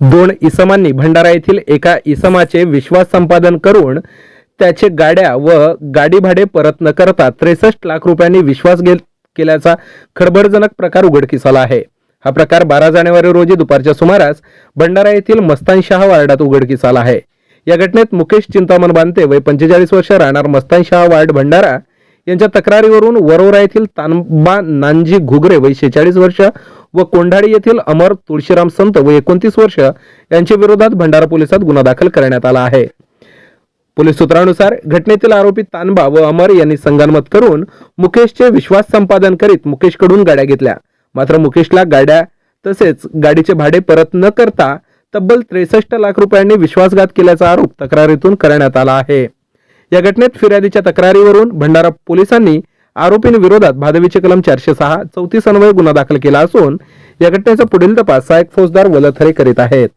दोन इसमांनी भंडारा येथील एका इसमाचे विश्वास संपादन करून त्याचे गाड्या व गाडी भाडे परत न करता त्रेसष्ट लाख रुपयांनी विश्वास घेत केल्याचा खळबळजनक प्रकार उघडकीस आला आहे. हा प्रकार बारा जानेवारी रोजी दुपारच्या सुमारास भंडारा येथील मस्तानशाह वार्डात उघडकीस आला आहे. या घटनेत मुकेश चिंतामण बांते वय पंचेचाळीस वर्ष राहणार मस्तानशाह वार्ड भंडारा. यांच्या तक्रारीवरून वरोरा येथील तानबा नानजी घुगरे वय शेचाळीस वर्ष व कोंढाडी येथील अमर तुळशीराम संत व एकोणतीस वर्ष यांच्या विरोधात भंडारा पोलिसात गुन्हा दाखल करण्यात आला आहे. पोलीस सूत्रानुसार घटनेतील आरोपी तानबा व अमर यांनी संगनमत करून मुकेशचे विश्वास संपादन करीत मुकेशकडून गाड्या घेतल्या. मात्र मुकेशला गाड्या तसेच गाडीचे भाडे परत न करता तब्बल त्रेसष्ट लाख रुपयांनी विश्वासघात केल्याचा आरोप तक्रारीतून करण्यात आला आहे. या घटनेत फिर्यादीच्या तक्रारीवरून भंडारा पोलिसांनी आरोपींविरोधात भादवीचे कलम चारशे सहा चौतीस अन्वये गुन्हा दाखल केला असून या घटनेचा पुढील तपास सहायक फौजदार वलथरे करीत आहेत.